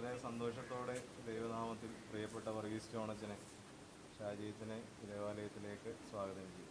വളരെ സന്തോഷത്തോടെ ദൈവനാമത്തിൽ പ്രിയപ്പെട്ട വർഗീസ് ജോണച്ചനെ ഷാജീത്തിനെ ദേവാലയത്തിലേക്ക് സ്വാഗതം ചെയ്യും ും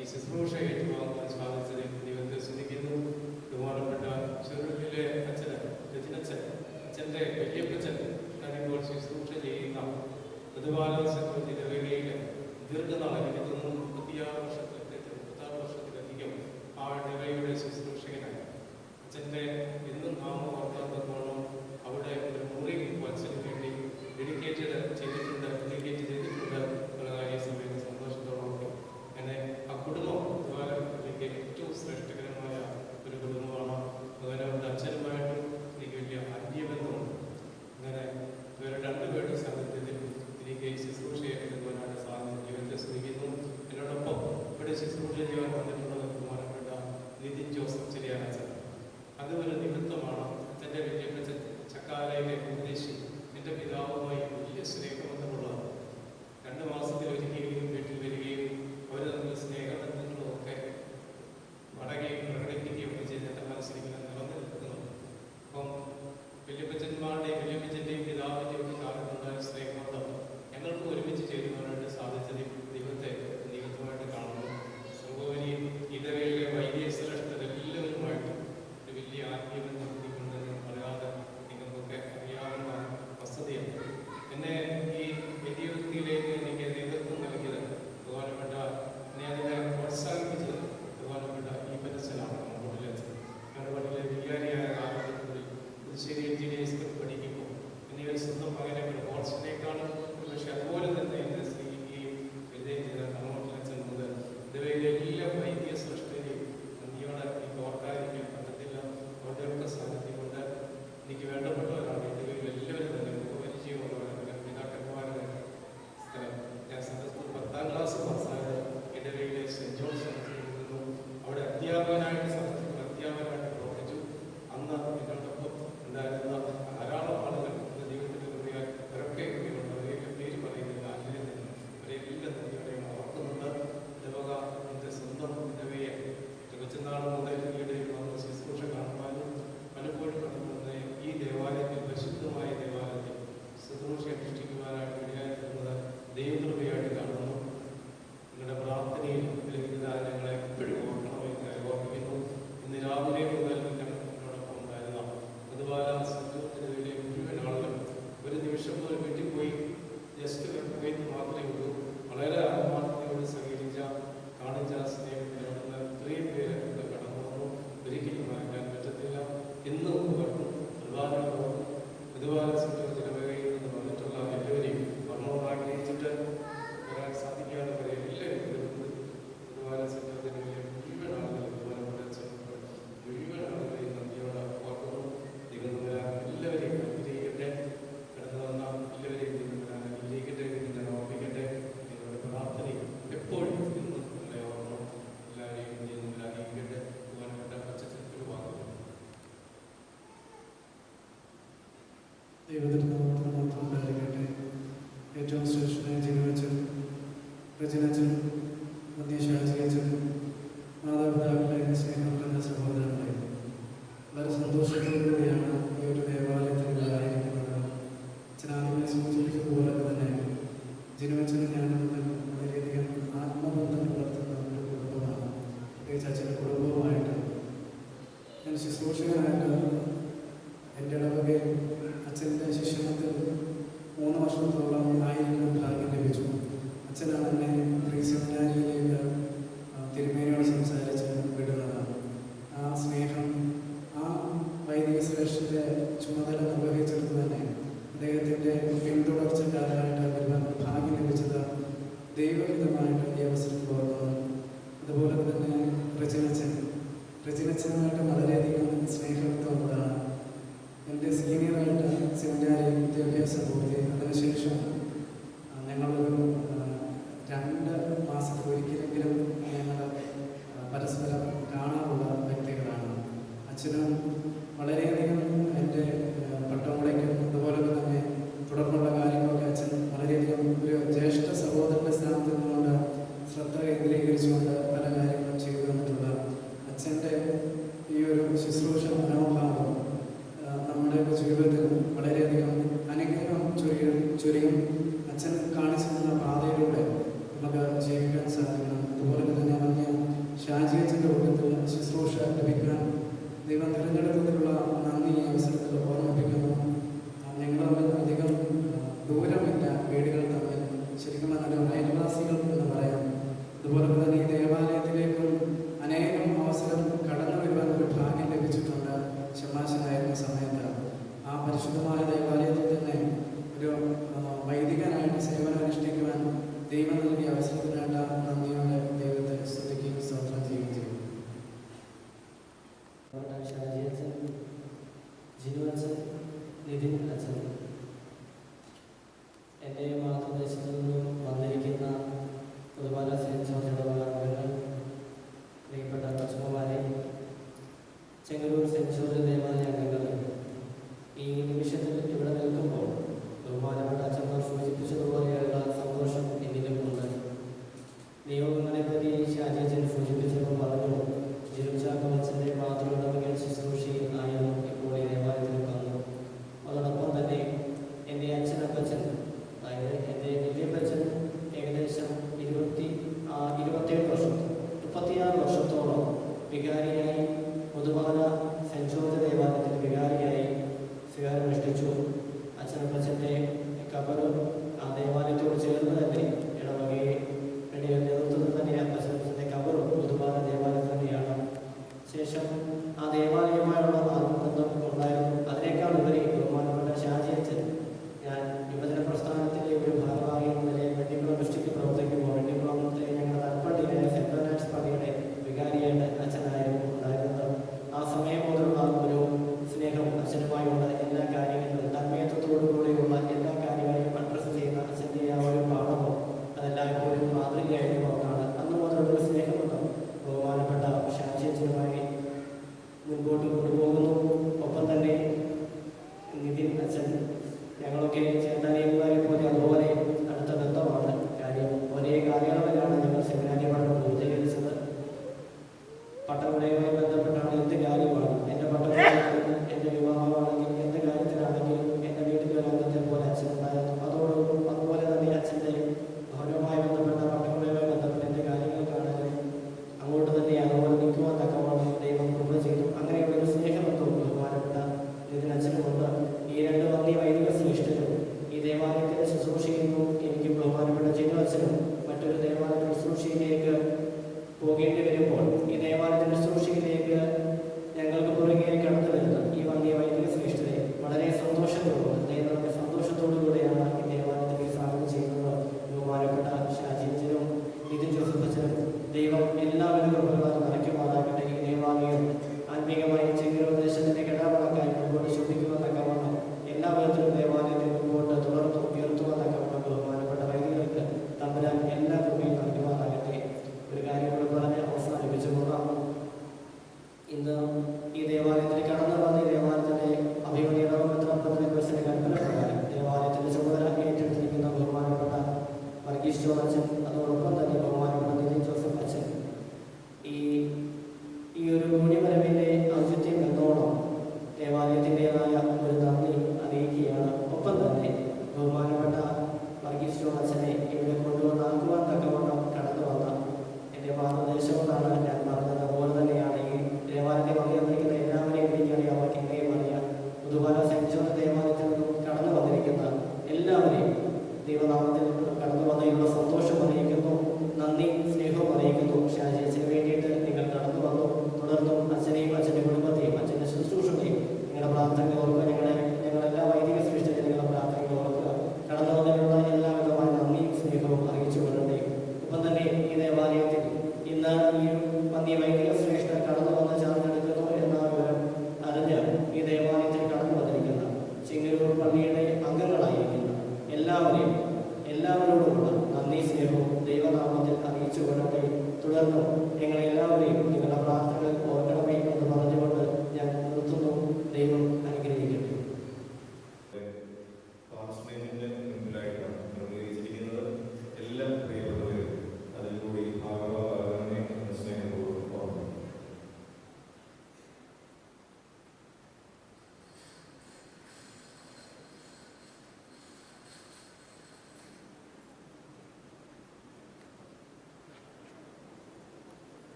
ഈ ശുശ്രൂഷ ഏറ്റുവാങ്ങാൻ സാധിച്ചതിൽ ദൈവത്തെ സ്തുതിക്കുന്നു ബഹുമാനപ്പെട്ട ചെറുപ്പിലെ അച്ഛന് രചനച്ഛൻ അച്ഛന്റെ വല്യപ്പച്ചൻ ഞാനിപ്പോൾ ശുശ്രൂഷ ചെയ്യുന്ന പ്രതിപാല സെക്രട്ടറിയുടെ വേലയിൽ ദീർഘനാൾ എനിക്ക് തോന്നുന്നു മുപ്പത്തിയാറ് വർഷത്തിലധികം ആ ഇടവയുടെ ശുശ്രൂഷ Dios